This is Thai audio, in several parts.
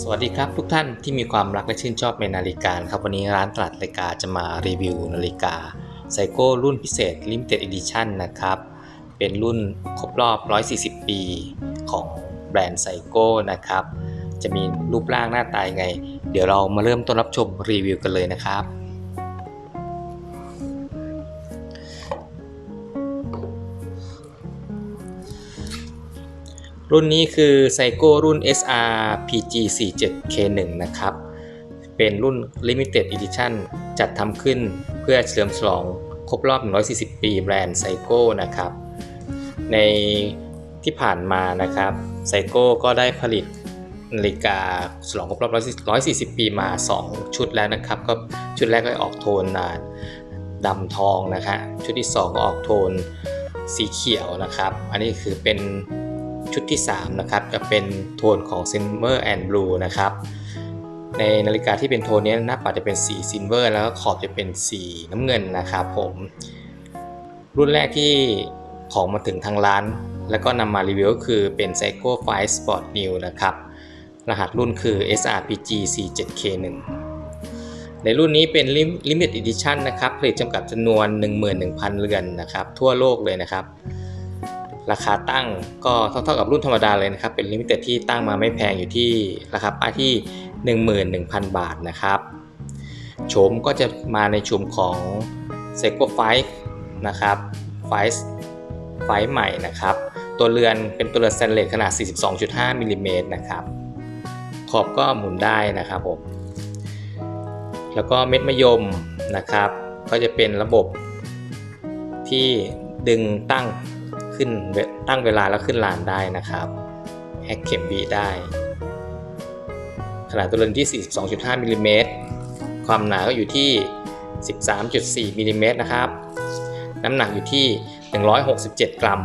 สวัสดีครับทุกท่านที่มีความรักและชื่นชอบในนาฬิกาครับวันนี้ร้านตลาดนาฬิกาจะมารีวิวนาฬิกาไซโก้รุ่นพิเศษ Limited Edition นะครับ เป็นรุ่นครบรอบ 140 ปีของแบรนด์ไซโก้นะครับ จะมีรูปร่างหน้าตายังไง เดี๋ยวเรามาเริ่มต้นรับชมรีวิวกันเลยนะครับ รุ่นนี้คือไซโก้รุ่น SR PG 47 K1 นะครับ เป็นรุ่น Limited Edition จัดทำขึ้นเพื่อเฉลิมฉลองครบรอบ 140 ปีแบรนด์ไซโก้นะครับ ในที่ผ่านมานะครับไซโก้ก็ได้ผลิตนาฬิกาฉลองครบรอบ 140 ปีมา 2 ชุดแล้วนะครับ ก็ชุดแรกก็ออกโทนดำทองนะคะชุดที่ 2 ก็ออกโทนสีเขียวนะครับ อันนี้คือเป็น ชุดที่ 3 นะครับ จะเป็นโทนของ Silver and Blue นะครับ ในนาฬิกาที่เป็นโทนนี้หน้าปัดจะเป็นสีซิลเวอร์แล้วก็ขอบจะเป็นสีน้ำเงินนะครับผม รุ่นแรกที่ของมาถึงทางร้าน แล้วก็นำมารีวิวก็คือเป็น Seiko 5 Sport New นะครับ รหัสรุ่นคือ SRPG 47K1 ในรุ่นนี้เป็น Limited Edition นะครับ ผลิตจำกัดจำนวน 11,000 เรือนนะครับ ทั่วโลกเลยนะครับ ราคาตั้งก็เท่าๆกับรุ่นธรรมดาเลยนะครับ เป็นลิมิเต็ดที่ตั้งมาไม่แพงอยู่ที่ราคาป้ายที่ 11,000 บาทนะครับโฉมก็จะมาในโฉมของ s e c o 5นะครับ5 5ใหม่นะครับ ตัวเรือนเป็นตัวเรือนสแตนเลสขนาด 42.5มิลลิเมตรนะครับ ขอบก็หมุนได้นะครับผม แล้วก็เม็ดมะยมนะครับ ก็จะเป็นระบบที่ดึงตั้ง ขึ้นตั้งเวลาแล้วขึ้นลานได้นะครับแฮกเข็มวีได้ ขนาดตัวเรือนที่ 42.5มิลลิเมตรความหนาก็อยู่ที่ 13.4มิลลิเมตรนะครับ น้ำหนักอยู่ที่ 167 กรัม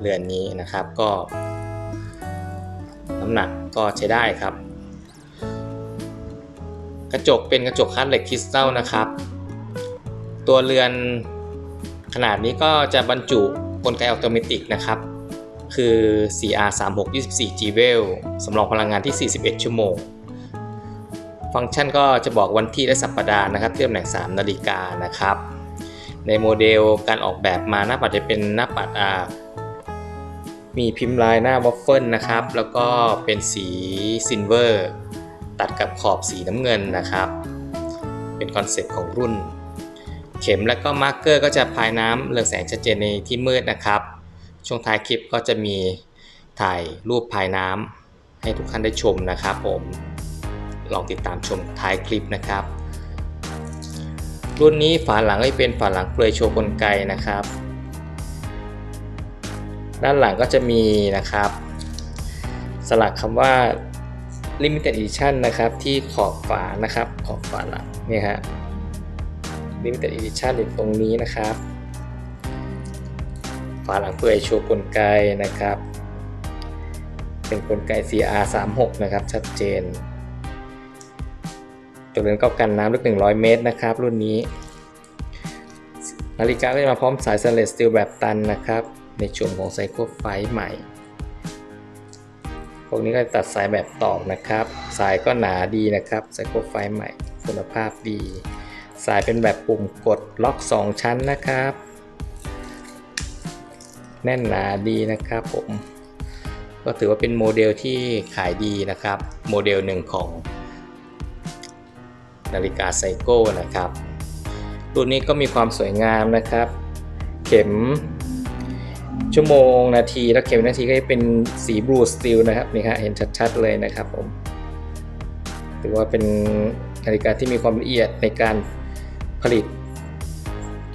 เรือนนี้นะครับก็ น้ำหนักก็ใช้ได้ครับ กระจกเป็นกระจกคัดเหล็กคริสตัลนะครับ ตัวเรือนขนาดนี้ก็จะบรรจุ กลไกอัตโนมัตินะครับ คือ CR 3 6 24 G w e l สำรองพลังงานที่ 41 ชั่วโมง ฟังก์ชันก็จะบอกวันที่และสัปดาห์นะครับที่ตำแหน่ง 3 นาฬิกานะครับ ในโมเดลการออกแบบมาหน้าปัดจะเป็นหน้าปัดอ่ามีพิมพ์ลายหน้าวอฟเฟิลนะครับ แล้วก็เป็นสีซิลเวอร์ ตัดกับขอบสีน้ำเงินนะครับ เป็นคอนเซ็ปต์ของรุ่น เข็มและก็มาร์กเกอร์ก็จะพายน้ำเรืองแสงชัดเจนในที่มืดนะครับ ช่วงท้ายคลิปก็จะมีถ่ายรูปพายน้ำให้ทุกท่านได้ชมนะครับผมลองติดตามชมท้ายคลิปนะครับ รุ่นนี้ฝาหลังก็เป็นฝาหลังเปลือยโชว์กลไกนะครับ ด้านหลังก็จะมีนะครับ สลักคำว่า Limited Edition นะครับที่ขอบฝานะครับขอบฝาหลังนี่ฮะ Limited Edition อยู่ตรงนี้นะครับ ฝาหลังเปลือยโชว์กลไกนะครับ เป็นกลไก CR 3 6 นะครับ ชัดเจนตัวเรือนก็กันน้ำลึก 100 เมตรนะครับ รุ่นนี้ นาฬิกาก็จะมาพร้อมสายสเลสสตีลแบบตันนะครับ ในช่วงของไซโคไฟใหม่ พวกนี้ก็ตัดสายแบบตอกนะครับ สายก็หนาดีนะครับไซโคไฟใหม่ คุณภาพดี สายเป็นแบบปุ่มกดล็อก 2 ชั้นนะครับ แน่นหนาดีนะครับผม ก็ถือว่าเป็นโมเดลที่ขายดีนะครับ โมเดลหนึ่งของ นาฬิกาไซโก้นะครับ รุ่นนี้ก็มีความสวยงามนะครับ เข็มชั่วโมงนาทีแล้วเข็มนาทีก็จะเป็นสีบลูสตีลนะครับนี่ครับเห็นชัดๆเลยนะครับผมถือว่าเป็นนาฬิกาที่มีความละเอียดในการ ผลิต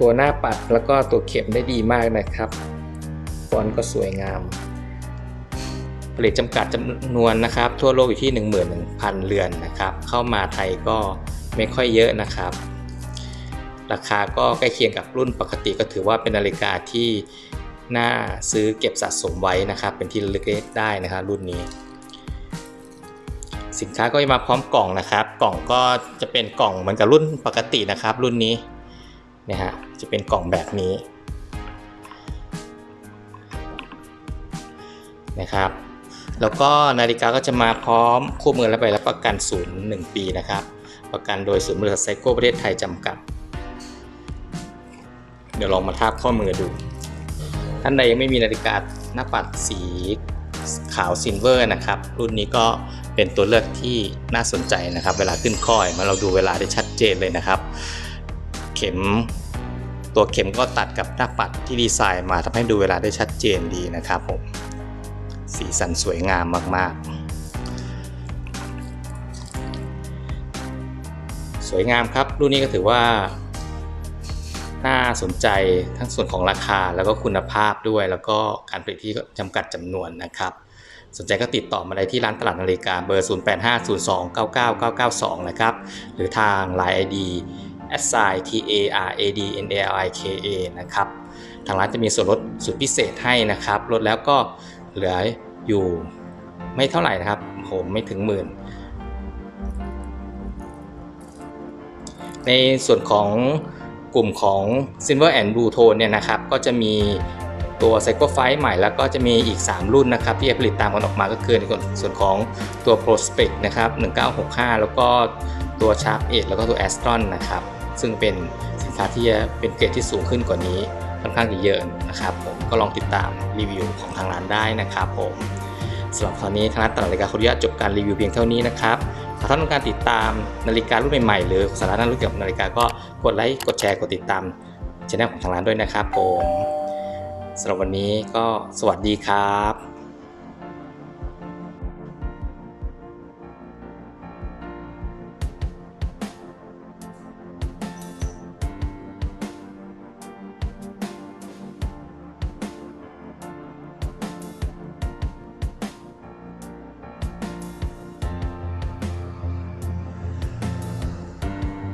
ตัวหน้าปัดแล้วก็ตัวเข็มได้ดีมากนะครับฟอนต์ก็สวยงาม ผลิตจำกัดจำนวนนะครับ ทั่วโลกอยู่ที่ 11,000 เรือนนะครับ เข้ามาไทยก็ไม่ค่อยเยอะนะครับ ราคาก็ใกล้เคียงกับรุ่นปกติก็ถือว่าเป็นนาฬิกาที่น่าซื้อเก็บสะสมไว้นะครับ เป็นที่ระลึกได้นะครับรุ่นนี้ สินค้าก็จะมาพร้อมกล่องนะครับ กล่องก็จะเป็นกล่องเหมือนกับรุ่นปกตินะครับ รุ่นนี้นะฮะจะเป็นกล่องแบบนี้นะครับแล้วก็นาฬิกาก็จะมาพร้อมคู่มือและใบรับประกันศูนย์หนึ่งปีนะครับ ประกันโดยศูนย์บริษัทไซโก้ประเทศไทยจำกัด เดี๋ยวลองมาทาบข้อมือดู ท่านใดยังไม่มีนาฬิกาหน้าปัดสีขาวซิลเวอร์นะครับ รุ่นนี้ก็ เป็นตัวเลือกที่น่าสนใจนะครับ เวลาขึ้นข้อยมาเราดูเวลาได้ชัดเจนเลยนะครับ เข็มตัวเข็มก็ตัดกับหน้าปัดที่ดีไซน์มาทำให้ดูเวลาได้ชัดเจนดีนะครับผมสีสันสวยงามมากๆสวยงามครับ รุ่นนี้ก็ถือว่า น่าสนใจทั้งส่วนของราคาแล้วก็คุณภาพด้วย แล้วก็การผลิตที่จำกัดจำนวนนะครับ สนใจก็ติดต่อมาได้ที่ร้านตลาดนาฬิกาเบอร์ 0850299992 นะครับ หรือทาง Line ID s s i t a r a d n a l i k a นะครับ ทางร้านจะมีส่วนลดสุดพิเศษให้นะครับ ลดแล้วก็เหลืออยู่ไม่เท่าไหร่นะครับโหไม่ถึงหมื่น ในส่วนของ กลุ่มของ Silver and Blue Tone เนี่ยนะครับก็จะมีตัว Psycho Fight ใหม่แล้วก็จะมีอีก 3 รุ่นนะครับ ที่จะผลิตตามกันออกมาก็คือในส่วนของตัว Prospect นะครับ 1965 แล้วก็ตัว Sharp 8แล้วก็ตัว Astron นะครับ ซึ่งเป็นสินค้าที่จะเป็นเกรดที่สูงขึ้นกว่านี้ค่อนข้างจะเยอะนะครับผมก็ลองติดตามรีวิวของทางร้านได้นะครับผมสำหรับตอนนี้ทางร้านตลาดนาฬิกาขออนุญาตจบการรีวิวเพียงเท่านี้นะครับ ถ้าท่านต้องการติดตามนาฬิการุ่นใหม่ๆ หรือสาระน่ารู้เกี่ยวกับนาฬิกาก็กดไลค์ กดแชร์ กดติดตามช่องของทางร้านด้วยนะครับผมสำหรับวันนี้ก็สวัสดีครับ